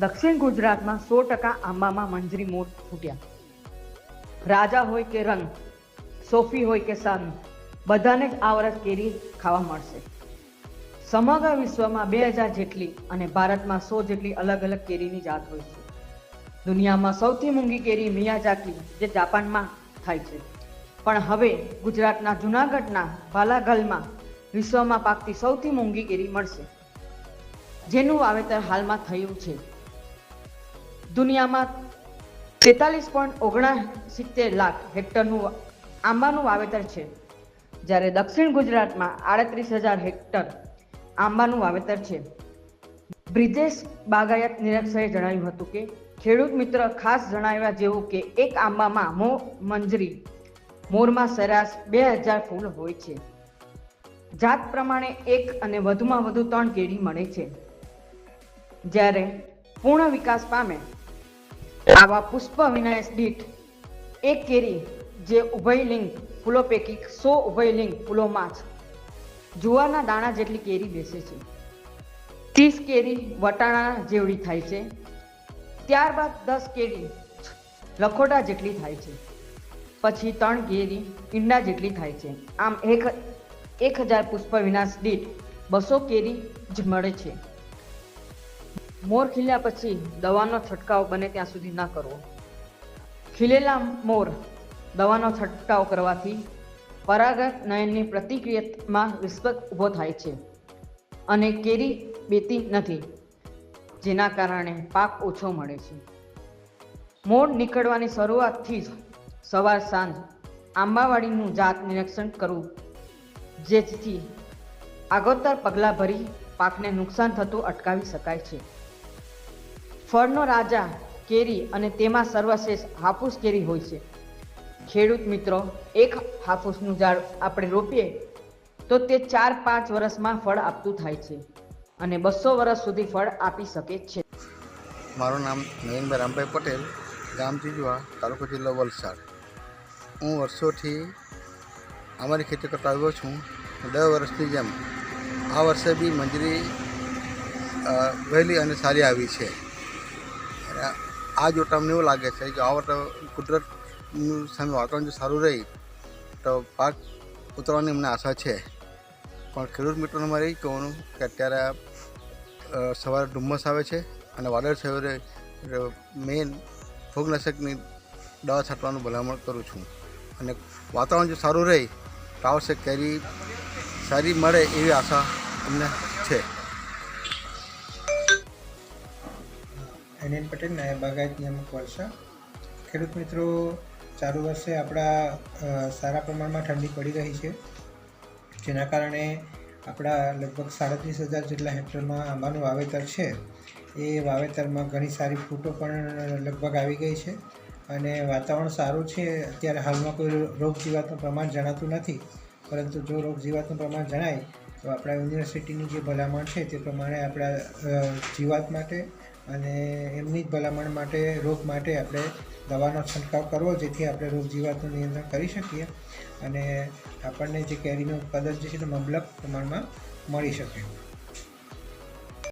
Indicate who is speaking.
Speaker 1: દક્ષિણ ગુજરાતમાં સો ટકા આંબામાં મંજરી મોર ફૂટ્યા. રાજા હોય કે રંગ, સોફી હોય કે સામી, બધાને જ આ વર્ષ કેરી ખાવા મળશે. સમગ્ર વિશ્વમાં બે હજાર જેટલી અને ભારતમાં સો જેટલી અલગ અલગ કેરીની જાત હોય છે. દુનિયામાં સૌથી મોંઘી કેરી મિયાજાકી, જે જાપાનમાં થાય છે. પણ હવે ગુજરાતના જૂનાગઢના બાલાગલમાં વિશ્વમાં પાકતી સૌથી મોંઘી કેરી મળશે. જેનું વાવેતર હાલમાં થયું છે. દુનિયામાં તેતાલીસ પોઈન્ટ ઓગણસિત્તેર લાખ હેક્ટરનું આંબાનું વાવેતર છે. જ્યારે દક્ષિણ ગુજરાતમાં આડત્રીસ હજાર હેક્ટર આંબાનું વાવેતર છે. બ્રિજેશ બાગાયત નિરીક્ષકે જણાવ્યું હતું કે, ખેડૂત મિત્ર ખાસ જણાવ્યા જેવું કે, એક આંબામાં મો મંજરી મોરમાં સરેરાશ બે હજાર ફૂલ હોય છે. જાત પ્રમાણે એક અને વધુમાં વધુ ત્રણ કેરી મળે છે. જ્યારે પૂર્ણ વિકાસ પામે આવા પુષ્પ વિનાશ દીઠ એક કેરી જે ઉભયલિંગ ફૂલો પૈકી સો ઉભયલિંગ ફૂલોમાં જ જુવારના દાણા જેટલી કેરી બેસે છે. ત્રીસ કેરી વટાણા જેવડી થાય છે. ત્યારબાદ દસ કેરી લખોટા જેટલી થાય છે. પછી ત્રણ કેરી ઈંડા જેટલી થાય છે. આમ એક એક હજાર પુષ્પ વિનાશ દીઠ બસો કેરી જ મળે છે. મોર ખીલ્યા પછી દવાનો છંટકાવ બને ત્યાં સુધી ન કરવો. ખીલેલા મોર દવાનો છંટકાવ કરવાથી પરાગત નયનની પ્રતિક્રિયામાં વિસ્ફોટ ઊભો થાય છે અને કેરી બેતી નથી, જેના કારણે પાક ઓછો મળે છે. મોર નીકળવાની શરૂઆતથી જ સવાર સાંજ આંબાવાડીનું જાત નિરીક્ષણ કરવું, જેથી આગોતર પગલાં ભરી પાકને નુકસાન થતું અટકાવી શકાય છે. ફળનો રાજા કેરી અને તેમાં સર્વશ્રેષ્ઠ હાફૂસ કેરી હોય છે. ખેડૂત મિત્રો, એક હાફૂસનું ઝાડ આપણે રોપીએ, તો તે ચાર પાંચ વર્ષમાં ફળ આપતું થાય છે અને બસો વર્ષ સુધી ફળ આપી શકે છે.
Speaker 2: મારું નામ નયનભાઈ રામભાઈ પટેલ, ગામ ચીજવા તાલુકો જિલ્લો વલસાડ. હું વર્ષોથી અમારી ખેતી કરતા આવ્યો છું, દર વર્ષની જેમ. આ વર્ષે બી મંજરી વહેલી અને સારી આવી છે. આ જો અમને એવું લાગે છે કે આ વર્ષે કુદરતનું સામે વાતાવરણ જો સારું રહી, તો પાક ઉતરવાની અમને આશા છે. પણ ખેડૂત મિત્રોને મારે એ કહેવાનું કે અત્યારે સવારે ધુમ્મસ આવે છે અને વાદળ સવારે મેન ફૂગનાશકની દવા છાંટવાનું ભલામણ કરું છું. અને વાતાવરણ જો સારું રહે, તો આવશે કેરી સારી મળે એવી આશા અમને છે.
Speaker 3: એનએન પટેલ, નાયબ બાગાયત નિયામક વર્ષા. ખેડૂત મિત્રો, ચાલુ વર્ષે આપણા સારા પ્રમાણમાં ઠંડી પડી રહી છે. જેના કારણે આપણા લગભગ સાડત્રીસ હજાર જેટલા હેક્ટરમાં આંબાનું વાવેતર છે. એ વાવેતરમાં ઘણી સારી ફૂટો પણ લગભગ આવી ગઈ છે. અને વાતાવરણ સારું છે. અત્યારે હાલમાં કોઈ રોગ જીવાતનું પ્રમાણ જણાતું નથી. પરંતુ જો રોગ જીવાતનું પ્રમાણ જણાય, તો આપણા યુનિવર્સિટીની જે ભલામણ છે, તે પ્રમાણે આપણા જીવાત માટે અને એમની જ ભલામણ માટે, રોગ માટે આપણે દવાનો છંટકાવ કરવો, જેથી આપણે રોગ જીવાતનું નિયંત્રણ કરી શકીએ અને આપણને જે કેરીનું ઉત્પાદન જે છે તે મબલક પ્રમાણમાં મળી શકે.